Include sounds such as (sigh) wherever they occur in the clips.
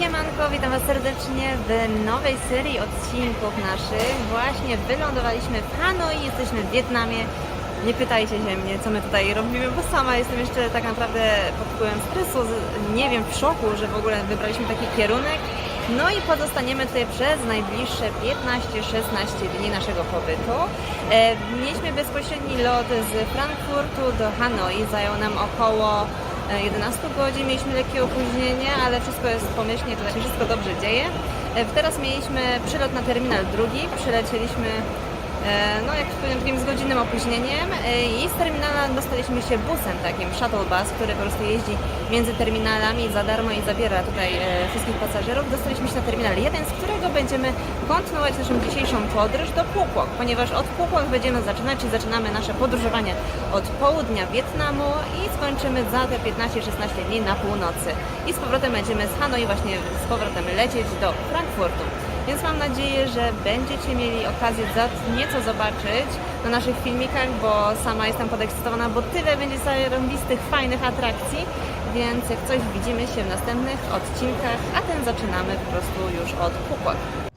Siemanko, witam Was serdecznie w nowej serii odcinków naszych. Właśnie wylądowaliśmy w Hanoi, jesteśmy w Wietnamie. Nie pytajcie się mnie, co my tutaj robimy, bo sama jestem jeszcze tak naprawdę pod wpływem stresu, nie wiem, w szoku, że w ogóle wybraliśmy taki kierunek. No i pozostaniemy tutaj przez najbliższe 15-16 dni naszego pobytu. E, mieliśmy bezpośredni lot z Frankfurtu do Hanoi, zajął nam około 11 godzin, mieliśmy lekkie opóźnienie, ale wszystko jest pomyślnie, tutaj się wszystko dobrze dzieje. E, Teraz mieliśmy przylot na terminal drugi, przylecieliśmy e, no jak takim z godzinnym opóźnieniem e, i z terminala dostaliśmy się busem takim, shuttle bus, który po prostu jeździ między terminalami za darmo i zabiera tutaj e, wszystkich pasażerów. Dostaliśmy się na terminal 1, z którego będziemy kontynuować naszą dzisiejszą podróż do Phuquoc, ponieważ od Phuquoc będziemy zaczynać, czyli zaczynamy nasze podróżowanie od południa Wietnamu i skończymy za te 15-16 dni na północy. I z powrotem będziemy z Hanoi właśnie z powrotem lecieć do Frankfurtu. Więc mam nadzieję, że będziecie mieli okazję nieco zobaczyć na naszych filmikach, bo sama jestem podekscytowana, bo tyle będzie zarąbistych, fajnych atrakcji, więc jak coś widzimy się w następnych odcinkach, a ten zaczynamy po prostu już od Phuquoc.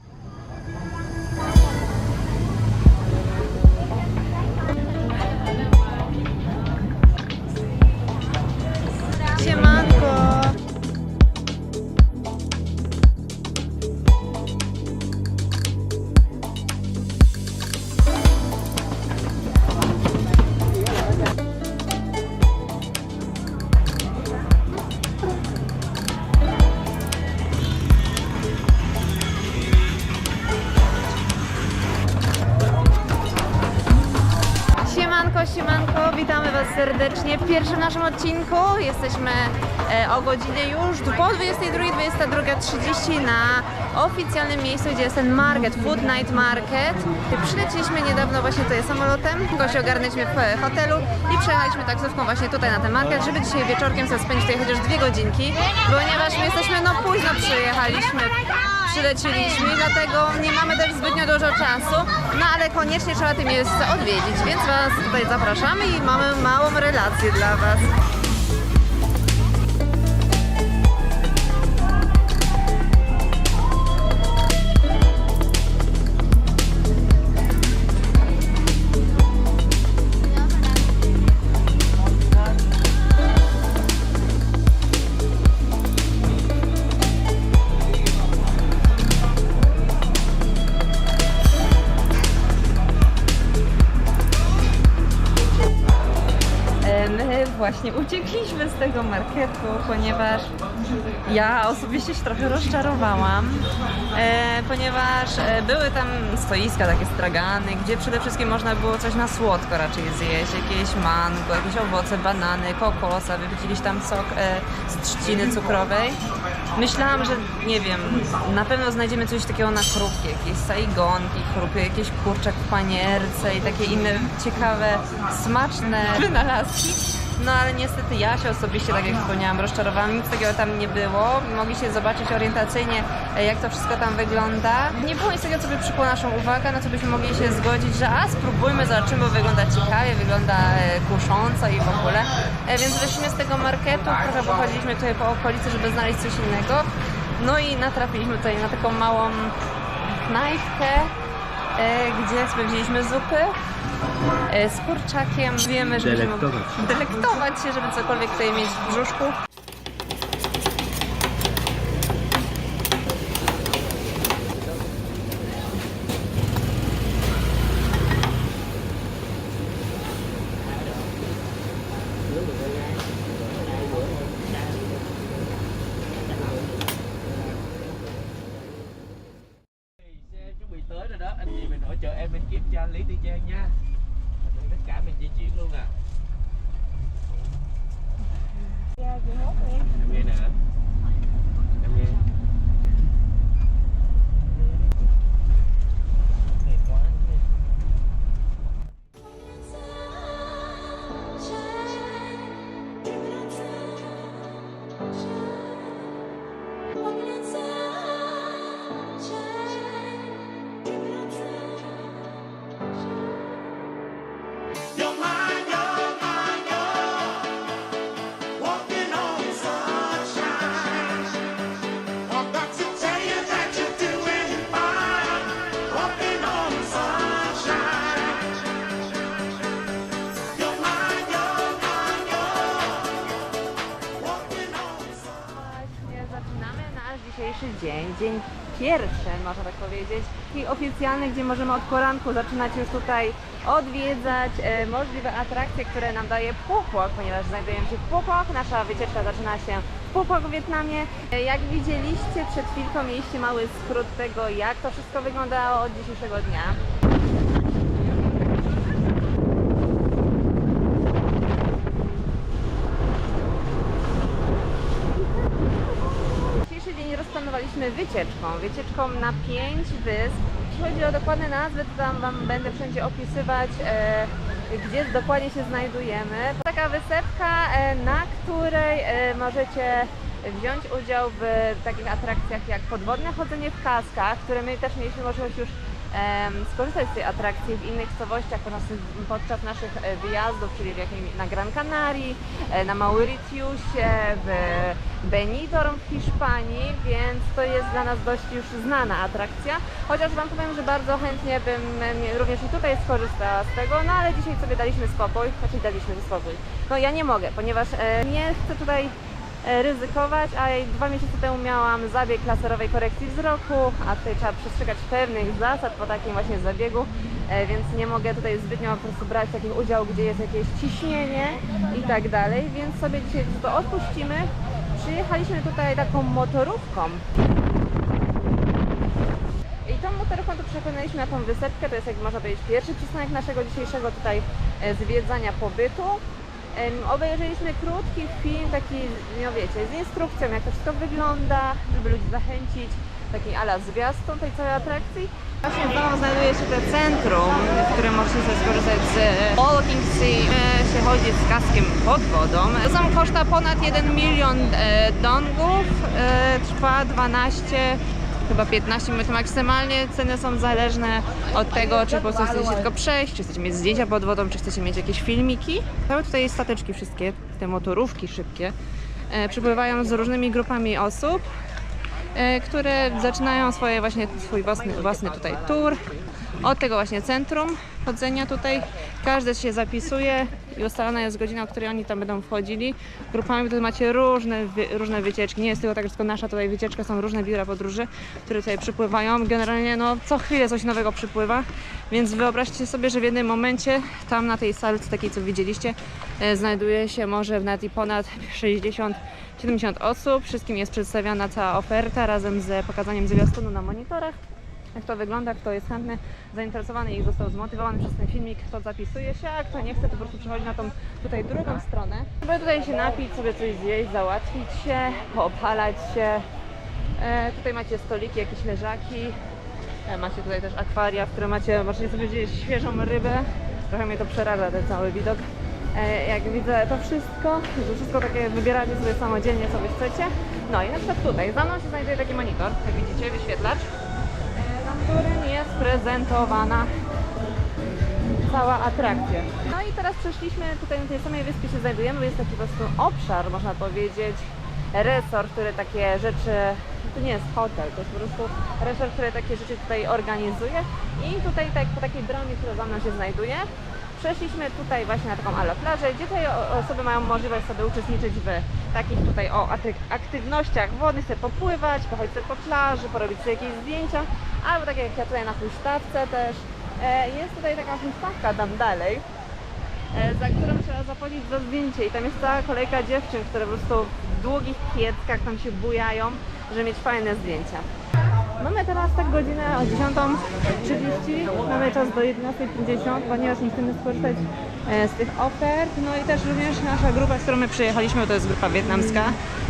Pierwszym naszym odcinku. Jesteśmy e, o godzinie już po 22, 22.30 na oficjalnym miejscu, gdzie jest ten market, Food Night Market. Przyleciliśmy niedawno właśnie tutaj samolotem, tylko się ogarnęliśmy w hotelu i przejechaliśmy taksówką właśnie tutaj na ten market, żeby dzisiaj wieczorkiem sobie spędzić tutaj chociaż dwie godzinki, ponieważ my jesteśmy, no późno przyjechaliśmy przylecieliśmy, dlatego nie mamy też zbytnio dużo czasu, no ale koniecznie trzeba tym miejsce odwiedzić, więc Was tutaj zapraszamy i mamy małą relację dla Was. Z tego marketu, ponieważ ja osobiście się trochę rozczarowałam, e, ponieważ e, były tam stoiska takie stragany, gdzie przede wszystkim można było coś na słodko raczej zjeść, jakieś mango, jakieś owoce, banany, kokosa, wypiliś tam sok e, z trzciny cukrowej. Myślałam, że nie wiem, na pewno znajdziemy coś takiego na chrupki, jakieś saigonki, chrupy, jakieś kurczak w panierce i takie inne ciekawe, smaczne wynalazki. No ale niestety ja się osobiście, tak jak wspomniałam, rozczarowałam, nic takiego tam nie było. Mogliście zobaczyć orientacyjnie, e, jak to wszystko tam wygląda. Nie było nic takiego, co by przykuło naszą uwagę, na co byśmy mogli się zgodzić, że a spróbujmy, zobaczymy, bo wygląda ciekawie, wygląda e, kusząco i w ogóle. E, Więc wyszliśmy z tego marketu, trochę pochodziliśmy tutaj po okolicy, żeby znaleźć coś innego. No i natrafiliśmy tutaj na taką małą knajpkę, gdzie sprawdziliśmy zupy z kurczakiem. Wiemy, że będziemy Delektować się. delektować się, żeby cokolwiek tutaj mieć w brzuszku. dzisiejszy dzień, dzień pierwszy, można tak powiedzieć, i oficjalny, gdzie możemy od poranku zaczynać już tutaj odwiedzać e, możliwe atrakcje, które nam daje Phuoc, ponieważ znajdujemy się w Phuoc. Nasza wycieczka zaczyna się w Phuoc w Wietnamie. E, jak widzieliście, przed chwilką mieliście mały skrót tego, jak to wszystko wyglądało od dzisiejszego dnia. Dzisiejszy dzień rozplanowaliśmy wycieczką, wycieczką na pięć wysp. Jeśli chodzi o dokładne nazwy, to tam Wam będę wszędzie opisywać, e, gdzie dokładnie się znajdujemy. Taka wysepka, e, na której e, możecie wziąć udział w takich atrakcjach jak podwodne chodzenie w kaskach, które my też mieliśmy możliwość już skorzystać z tej atrakcji w innych miejscowościach podczas, naszych e, wyjazdów, czyli w jakim, na Gran Canaria, e, na Mauritiusie, w Benidorm w Hiszpanii, więc to jest dla nas dość już znana atrakcja. Chociaż Wam powiem, że bardzo chętnie bym również i tutaj skorzystała z tego, no ale dzisiaj sobie daliśmy spokój, znaczy daliśmy spokój. No ja nie mogę, ponieważ e, nie chcę tutaj ryzykować, a dwa miesiące temu miałam zabieg laserowej korekcji wzroku, a tutaj trzeba przestrzegać pewnych zasad po takim właśnie zabiegu, e, więc nie mogę tutaj zbytnio po prostu brać takich udziału, gdzie jest jakieś ciśnienie i tak dalej, więc sobie dzisiaj to odpuścimy. Przyjechaliśmy tutaj taką motorówką. I tą motorówką to przekonaliśmy na tą wysepkę, to jest jak można powiedzieć pierwszy przystanek naszego dzisiejszego tutaj e, zwiedzania pobytu. Obejrzeliśmy krótki film, taki, no wiecie, z instrukcją, jak to wszystko wygląda, żeby ludzi zachęcić, taki ala zwiastun tej całej atrakcji. Właśnie w domu znajduje się to centrum, w którym możecie sobie skorzystać z Walking Sea, e, się chodzi z kaskiem pod wodą. To są koszta ponad 1 milion e, dongów, e, trwa 12 chyba 15 minut maksymalnie. Ceny są zależne od tego, czy po prostu chcecie tylko przejść, czy chcecie mieć zdjęcia pod wodą, czy chcecie mieć jakieś filmiki. Całe tutaj stateczki wszystkie, te motorówki szybkie, e, przypływają z różnymi grupami osób, e, które zaczynają swoje właśnie swój własny, własny tutaj tour. Od tego właśnie centrum chodzenia tutaj każdy się zapisuje i ustalona jest godzina, o której oni tam będą wchodzili. Grupami tutaj macie różne, różne wycieczki. Nie jest tylko tak, że tylko nasza tutaj wycieczka, są różne biura podróży, które tutaj przypływają. Generalnie no co chwilę coś nowego przypływa, więc wyobraźcie sobie, że w jednym momencie tam na tej salce takiej, co widzieliście, e, znajduje się może nawet i ponad 60 70 osób. Wszystkim jest przedstawiana cała oferta razem z pokazaniem zwiastunu na monitorach jak to wygląda, kto jest chętny, zainteresowany i został zmotywowany przez ten filmik, kto zapisuje się, a kto nie chce, to po prostu przechodzi na tą tutaj drugą stronę, żeby tutaj się napić, sobie coś zjeść, załatwić się, poopalać się. E, tutaj macie stoliki, jakieś leżaki, e, macie tutaj też akwaria, w którym macie, możecie sobie zjeść świeżą rybę. Trochę mnie to przeraża, ten cały widok. E, jak widzę to wszystko, że wszystko takie wybieracie sobie samodzielnie, co wy chcecie. No i na przykład tutaj, za mną się znajduje taki monitor, jak widzicie, wyświetlacz którym jest prezentowana cała atrakcja. No i teraz przeszliśmy, tutaj na tej samej wyspie się znajdujemy, bo jest taki po prostu obszar, można powiedzieć, resort, który takie rzeczy, to nie jest hotel, to jest po prostu resort, który takie rzeczy tutaj organizuje i tutaj tak, po takiej bramie, która za mną się znajduje, przeszliśmy tutaj właśnie na taką ala plażę, gdzie tutaj osoby mają możliwość sobie uczestniczyć w takich tutaj o aktywnościach wodnych, sobie popływać, pochodzić sobie po plaży, porobić sobie jakieś zdjęcia, albo tak jak ja tutaj na huśtawce też. E, Jest tutaj taka huśtawka tam dalej, e, za którą trzeba zapłacić za zdjęcie i tam jest cała kolejka dziewczyn, które po prostu w długich kieckach tam się bujają, żeby mieć fajne zdjęcia. Mamy teraz tak godzinę o 10.30, mamy czas do 11.50, ponieważ nie chcemy skorzystać e, z tych ofert. No i też również nasza grupa, z którą my przyjechaliśmy, to jest grupa wietnamska,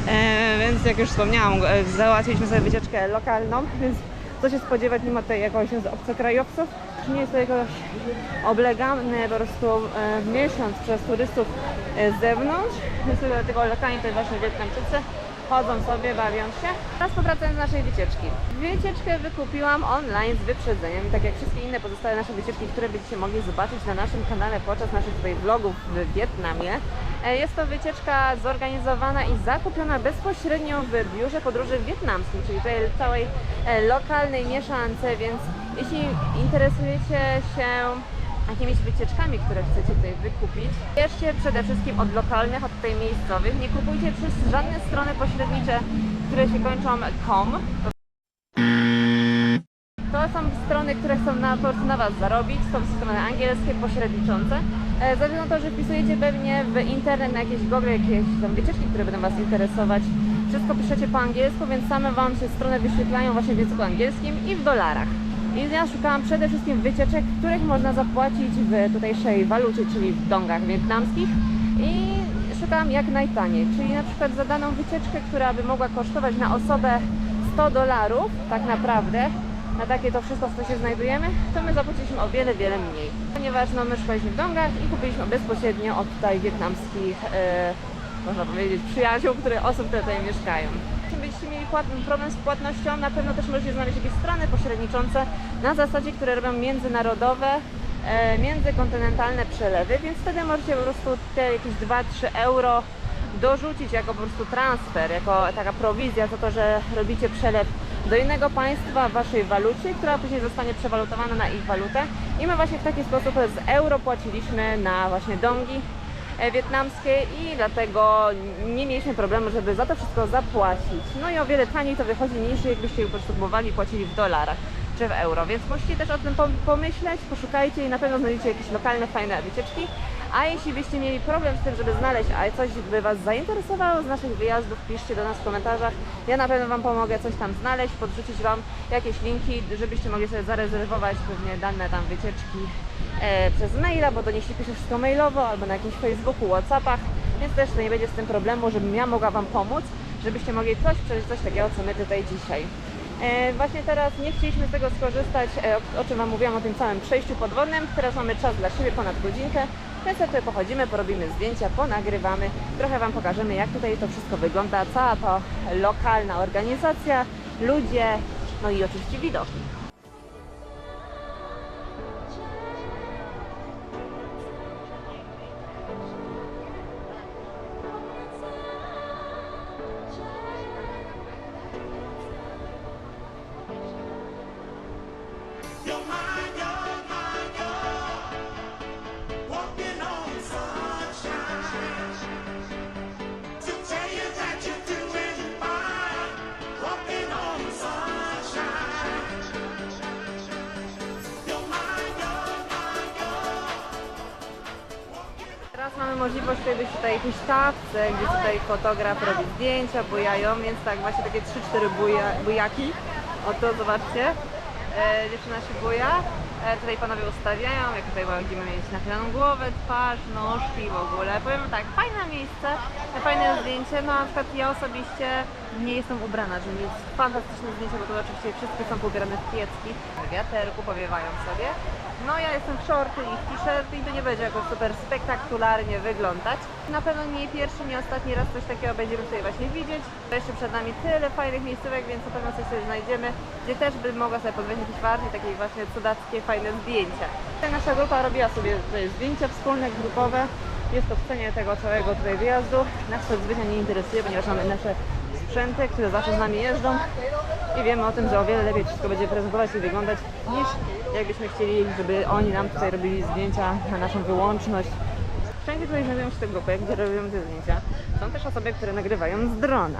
e, więc jak już wspomniałam, e, załatwiliśmy sobie wycieczkę lokalną, więc co się spodziewać mimo tej jakoś z obcokrajowców. Nie jest to jakoś oblegany po prostu miesiąc przez turystów z zewnątrz, więc dlatego lokalni to właśnie Wietnamczycy chodzą sobie, bawią się. Teraz powracając do naszej wycieczki. Wycieczkę wykupiłam online z wyprzedzeniem, tak jak wszystkie inne pozostałe nasze wycieczki, które będziecie mogli zobaczyć na naszym kanale podczas naszych tutaj vlogów w Wietnamie. E, Jest to wycieczka zorganizowana i zakupiona bezpośrednio w biurze podróży wietnamskim, czyli tej całej e, lokalnej mieszance, więc jeśli interesujecie się jakimiś wycieczkami, które chcecie tutaj wykupić. Bierzcie przede wszystkim od lokalnych, od tutaj miejscowych. Nie kupujcie przez żadne strony pośrednicze, które się kończą com. To są strony, które chcą na, na Was zarobić, są strony angielskie, pośredniczące. E, względu na to, że wpisujecie pewnie w internet na jakieś Google, jakieś tam wycieczki, które będą Was interesować. Wszystko piszecie po angielsku, więc same Wam się strony wyświetlają właśnie w języku angielskim i w dolarach. I ja szukałam przede wszystkim wycieczek, których można zapłacić w tutejszej walucie, czyli w dongach wietnamskich. I szukałam jak najtaniej, czyli na przykład za daną wycieczkę, która by mogła kosztować na osobę 100 dolarów, tak naprawdę, na takie to wszystko, co się znajdujemy, to my zapłaciliśmy o wiele, wiele mniej. Ponieważ no, my szukaliśmy w dongach i kupiliśmy bezpośrednio od tutaj wietnamskich, e, można powiedzieć, przyjaciół, które osób, które tutaj mieszkają. Jeśli mieli problem z płatnością, na pewno też możecie znaleźć jakieś strony pośredniczące na zasadzie, które robią międzynarodowe, e, międzykontynentalne przelewy, więc wtedy możecie po prostu te jakieś 2-3 euro dorzucić jako po prostu transfer, jako taka prowizja za to, że robicie przelew do innego państwa w waszej walucie, która później zostanie przewalutowana na ich walutę. I my właśnie w taki sposób z euro płaciliśmy na właśnie dongi wietnamskie i dlatego nie mieliśmy problemu, żeby za to wszystko zapłacić. No i o wiele taniej to wychodzi niż jakbyście po prostu i płacili w dolarach czy w euro, więc musicie też o tym pom- pomyśleć, poszukajcie i na pewno znajdziecie jakieś lokalne, fajne wycieczki. A jeśli byście mieli problem z tym, żeby znaleźć, a coś by Was zainteresowało z naszych wyjazdów, piszcie do nas w komentarzach. Ja na pewno Wam pomogę coś tam znaleźć, podrzucić Wam jakieś linki, żebyście mogli sobie zarezerwować pewnie dane tam wycieczki e, przez maila, bo do nich się pisze wszystko mailowo, albo na jakimś Facebooku, Whatsappach, więc też to nie będzie z tym problemu, żebym ja mogła Wam pomóc, żebyście mogli coś przeżyć, coś takiego, co my tutaj dzisiaj. E, właśnie teraz nie chcieliśmy z tego skorzystać, e, o, czym Wam mówiłam o tym całym przejściu podwodnym. Teraz mamy czas dla siebie ponad godzinkę, więc sobie tutaj pochodzimy, porobimy zdjęcia, ponagrywamy. Trochę Wam pokażemy, jak tutaj to wszystko wygląda, cała to lokalna organizacja, ludzie, no i oczywiście widoki. Gdzie tutaj fotograf robi zdjęcia, bujają, więc tak właśnie takie 3-4 buja, bujaki. Oto zobaczcie, e, dziewczyna się buja, e, tutaj panowie ustawiają, jak tutaj będziemy mieć nachyloną głowę, twarz, nóżki w ogóle. Powiem tak, fajne miejsce, fajne zdjęcie, no na przykład ja osobiście nie jestem ubrana, że jest fantastyczne zdjęcie, bo to oczywiście wszystkie są pobierane w piecki, w wiaterku, powiewają sobie. No ja jestem w shorty i w t-shirty i to nie będzie jakoś super spektakularnie wyglądać. Na pewno nie pierwszy, nie ostatni raz coś takiego będziemy tutaj właśnie widzieć. Jeszcze przed nami tyle fajnych miejscówek, więc na pewno coś sobie znajdziemy, gdzie też bym mogła sobie pozwolić jakieś bardziej takie właśnie cudackie, fajne zdjęcia. Tutaj Nasza grupa robiła sobie tutaj zdjęcia wspólne, grupowe. Jest to w cenie tego całego tutaj wyjazdu. Nas to nie interesuje, ponieważ mamy nasze sprzęty, które zawsze z nami jeżdżą i wiemy o tym, że o wiele lepiej wszystko będzie prezentować i wyglądać niż jakbyśmy chcieli, żeby oni nam tutaj robili zdjęcia na naszą wyłączność. Wszędzie tutaj znajdują się te grupy, gdzie robią te zdjęcia. Są też osoby, które nagrywają z drona.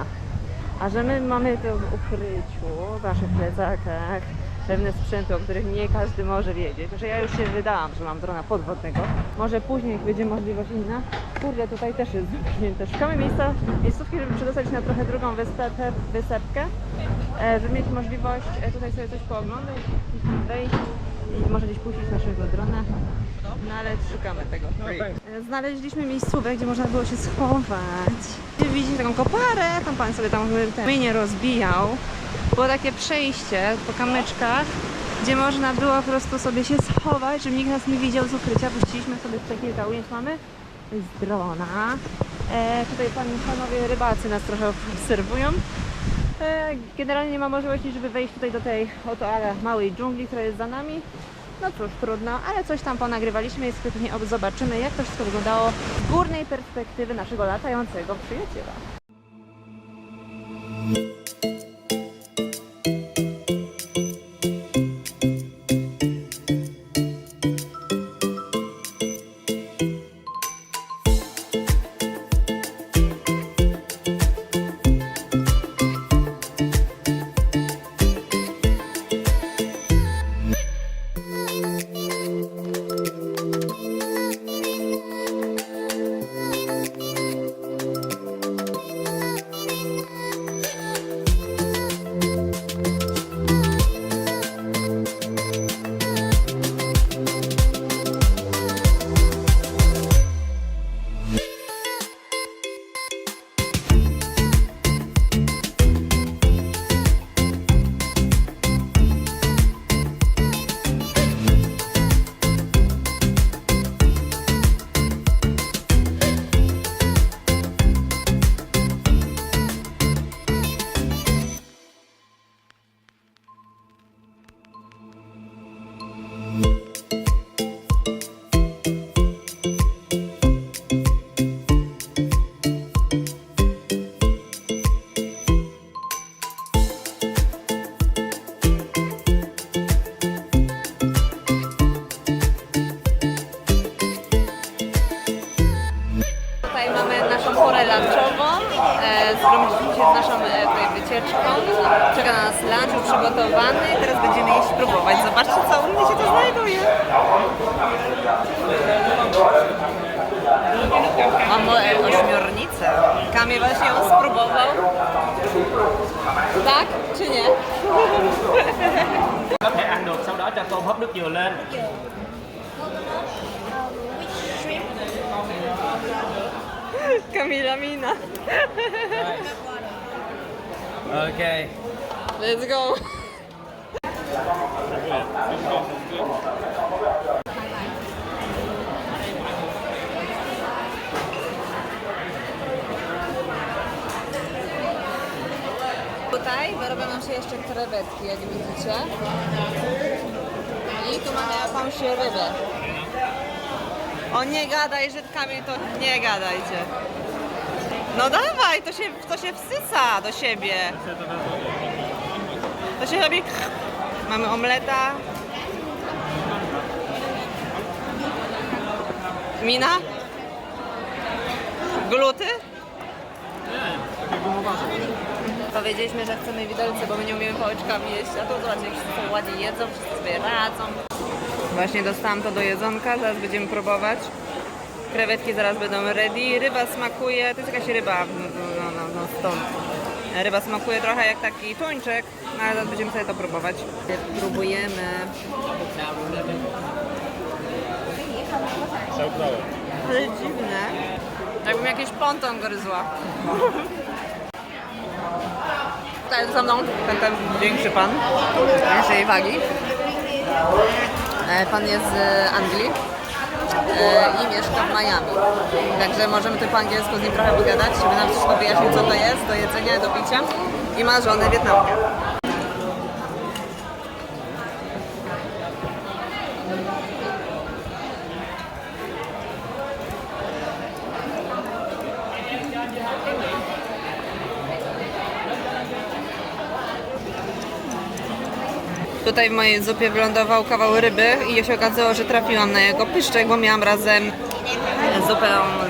A że my mamy to w ukryciu, w naszych plecakach, pewne sprzęty, o których nie każdy może wiedzieć. Że ja już się wydałam, że mam drona podwodnego. Może później, jak będzie możliwość inna. Kurde, tutaj też jest zamknięte. Szukamy miejsca, miejscówki, żeby przedostać na trochę drugą wysepkę, e, żeby mieć możliwość e, tutaj sobie coś pooglądać, wejść i może gdzieś puścić naszego drona. No ale szukamy tego. E, Znaleźliśmy miejscówkę, gdzie można było się schować. Gdzie Widzicie taką koparę, tam pan sobie tam mnie rozbijał. Było takie przejście po kamyczkach, gdzie można było po prostu sobie się schować, żeby nikt nas nie widział z ukrycia. Puściliśmy sobie tutaj kilka ujęć mamy. Jest drona. E, tutaj pan, panowie rybacy nas trochę obserwują. E, generalnie nie ma możliwości, żeby wejść tutaj do tej oto ale małej dżungli, która jest za nami. No cóż, trudno, ale coś tam ponagrywaliśmy i ob- zobaczymy, jak to wszystko wyglądało z górnej perspektywy naszego latającego przyjaciela. Dừa lên Kamila Mina. ok Let's go. Tutaj wyrobią nam się jeszcze krewetki, jak widzicie. Mamy jakąś rybę. O nie gadaj, że Kamil, to nie gadajcie. No dawaj, to się, to się wsysa do siebie. To się robi... Mamy omleta. Mina? Gluty? Powiedzieliśmy, że chcemy widelce, bo my nie umiemy pałeczkami jeść, a tu zobaczcie, wszyscy ładnie jedzą, wszyscy sobie radzą. Właśnie dostałam to do jedzonka, zaraz będziemy próbować. Krewetki zaraz będą ready. Ryba smakuje, to jest jakaś ryba, no, no, no stąd. Ryba smakuje trochę jak taki tuńczyk, no ale zaraz będziemy sobie to próbować. Próbujemy. Ale dziwne. Jakbym jakiś ponton gryzła. (laughs) Tutaj za mną ten, ten większy pan, większej wagi. E, Pan jest z Anglii e, i mieszka w Miami. Także możemy tu po angielsku z nim trochę pogadać, żeby nam wszystko wyjaśnił, co to jest do jedzenia, do picia. I ma żonę Wietnamkę. Tutaj w mojej zupie wylądował kawał ryby i się okazało, że trafiłam na jego pyszczek, bo miałam razem zupę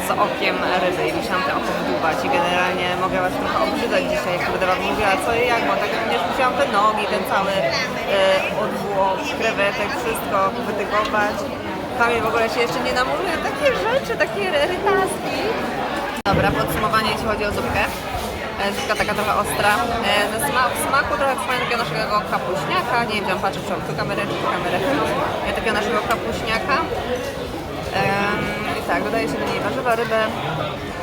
z okiem ryby i musiałam te oko wydłubać i generalnie mogę Was trochę obrzydzać dzisiaj, jak będę Wam mówiła co i jak, bo tak również musiałam te nogi, ten cały e, odwłok, krewetek, wszystko wytygować. Kamil w ogóle się jeszcze nie namówił, takie rzeczy, takie rytaski. Dobra, podsumowanie jeśli chodzi o zupkę. E, Zupka taka trochę ostra. E, Ze sma- w smaku trochę przypomina takiego naszego kapuśniaka. Nie wiem, czy on patrzy w tu kamerę, czy tu kamerę. E, Takiego naszego kapuśniaka. I tak, dodaje się do niej warzywa, rybę.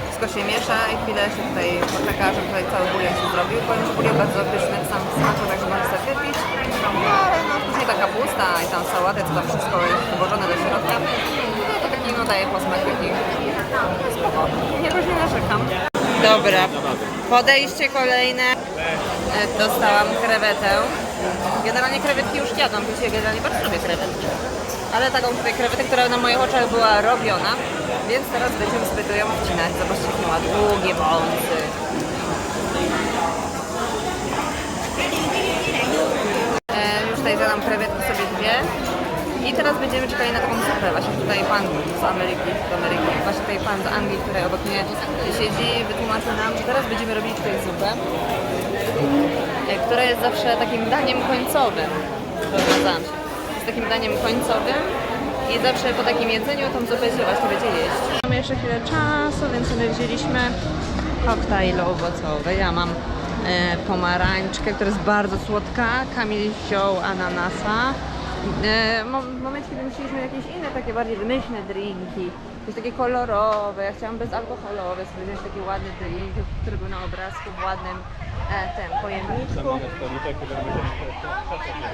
Wszystko się miesza i chwilę się tutaj poczeka, żeby tutaj cały bulion się zrobił. Powiem, że bulion bardzo pyszny w samym smaku, także można sobie wypić. Ale no, później ta kapusta i tam sałaty, co tam wszystko jest włożone do środka. No to taki no daje posmak taki spoko. Jakoś nie narzekam. Dobra, podejście kolejne. E, Dostałam krewetę. Generalnie krewetki już jadłam, bo dzisiaj generalnie bardzo lubię krewetki. Ale taką tutaj krewetę, która na moich oczach była robiona, więc teraz będziemy sobie ją wcinać. Zobaczcie, jakie ma długie wąsy. E, już tutaj zadam krewetki sobie dwie. I teraz będziemy czekali na taką zupę. Właśnie tutaj pan z Ameryki, z Ameryki, właśnie tutaj pan z Anglii, który obok mnie siedzi, wytłumaczył nam, że teraz będziemy robić tutaj zupę, e, która jest zawsze takim daniem końcowym. Zgadzam się. Jest takim daniem końcowym i zawsze po takim jedzeniu tą zupę się właśnie będzie jeść. Mamy jeszcze chwilę czasu, więc sobie wzięliśmy koktajl owocowy. Ja mam e, pomarańczkę, która jest bardzo słodka. Kamil wziął ananasa. E, mo- w momencie, kiedy myśleliśmy jakieś inne, takie bardziej wymyślne drinki, jakieś takie kolorowe, ja chciałam bezalkoholowe, sobie wziąć taki ładny drink, który był na obrazku w ładnym e, tym pojemniczku.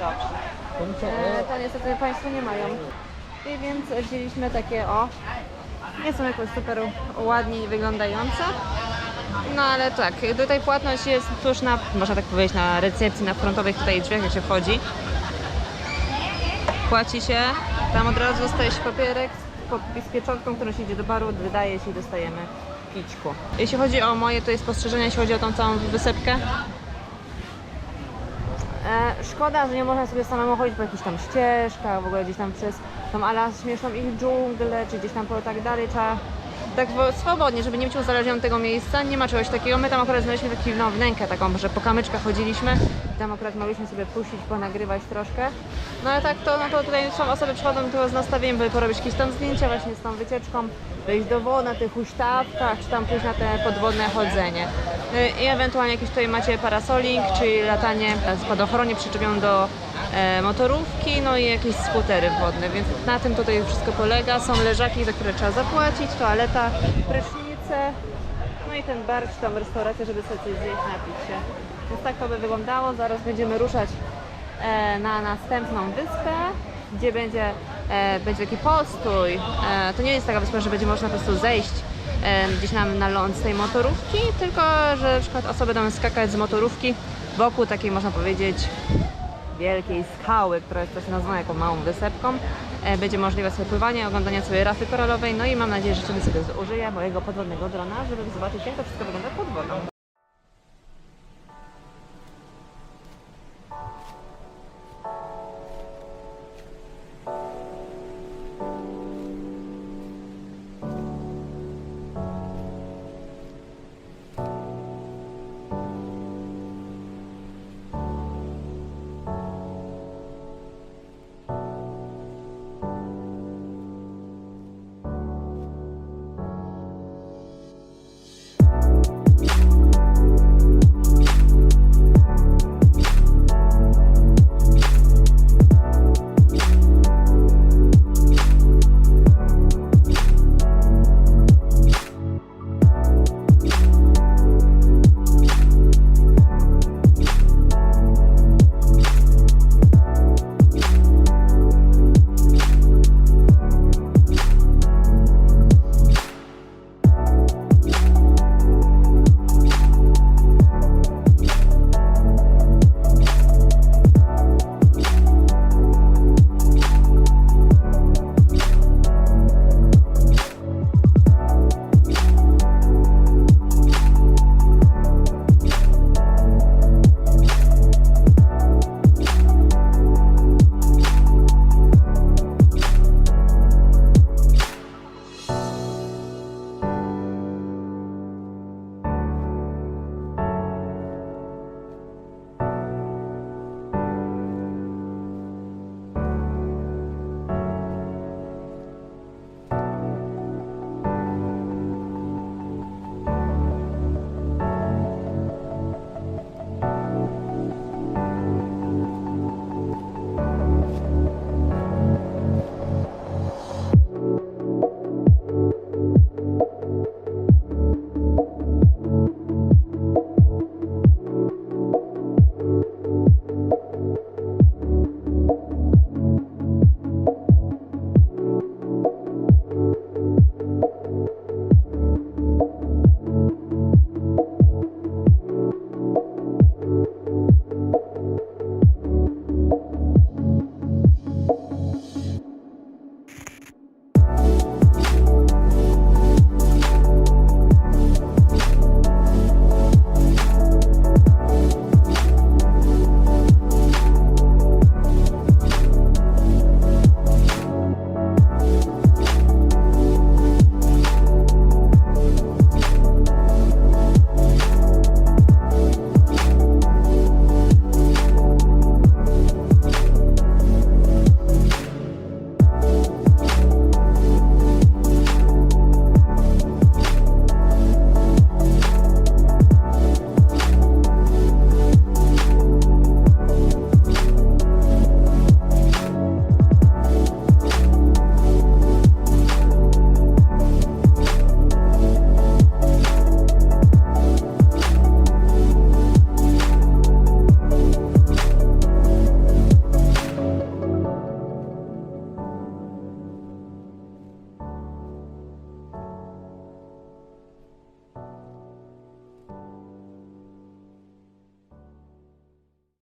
Dobrze. E, to niestety Państwo nie mają. I więc wzięliśmy takie o, nie są jakoś super ładnie wyglądające. No ale tak, tutaj płatność jest tuż na, można tak powiedzieć, na recepcji, na frontowych tutaj drzwiach, jak się wchodzi. Płaci się, tam od razu dostaje się papierek z pieczątką, którą się idzie do baru, wydaje się i dostajemy pićku. Jeśli chodzi o moje, to jest spostrzeżenie, jeśli chodzi o tą całą wysepkę. E, szkoda, że nie można sobie samemu chodzić po jakichś tam ścieżkach, w ogóle gdzieś tam przez tą ala śmieszną ich dżunglę, czy gdzieś tam po tak dalej, trzeba tak wo- swobodnie, żeby nie być uzależnionym od tego miejsca. Nie ma czegoś takiego. My tam akurat znaleźliśmy taki no, wnękę taką, że po kamyczkach chodziliśmy. Tam akurat mogliśmy sobie puścić, ponagrywać troszkę. No ale tak to, no to tutaj są osoby przychodzą tylko z nastawieniem, by porobić jakieś tam zdjęcia właśnie z tą wycieczką, wejść do wody na tych huśtawkach, czy tam pójść na te podwodne chodzenie. Y, I ewentualnie jakiś tutaj macie parasoling, czyli latanie spadochronie przyczepią do e, motorówki, no i jakieś skutery wodne, więc na tym tutaj wszystko polega. Są leżaki, za które trzeba zapłacić, toaleta, prysznice, no i ten bar czy tam restauracja, żeby sobie coś zjeść, napić się. Więc tak to by wyglądało. Zaraz będziemy ruszać e, na następną wyspę, gdzie będzie, e, będzie taki postój. E, to nie jest taka wyspa, że będzie można po prostu zejść gdzieś nam na ląd z tej motorówki, tylko że na przykład osoby będą skakać z motorówki wokół takiej można powiedzieć wielkiej skały, która jest też nazwana jako małą wysepką. Będzie możliwe sobie pływanie, oglądanie sobie rafy koralowej, no i mam nadzieję, że sobie użyję mojego podwodnego drona, żeby zobaczyć jak to wszystko wygląda pod wodą.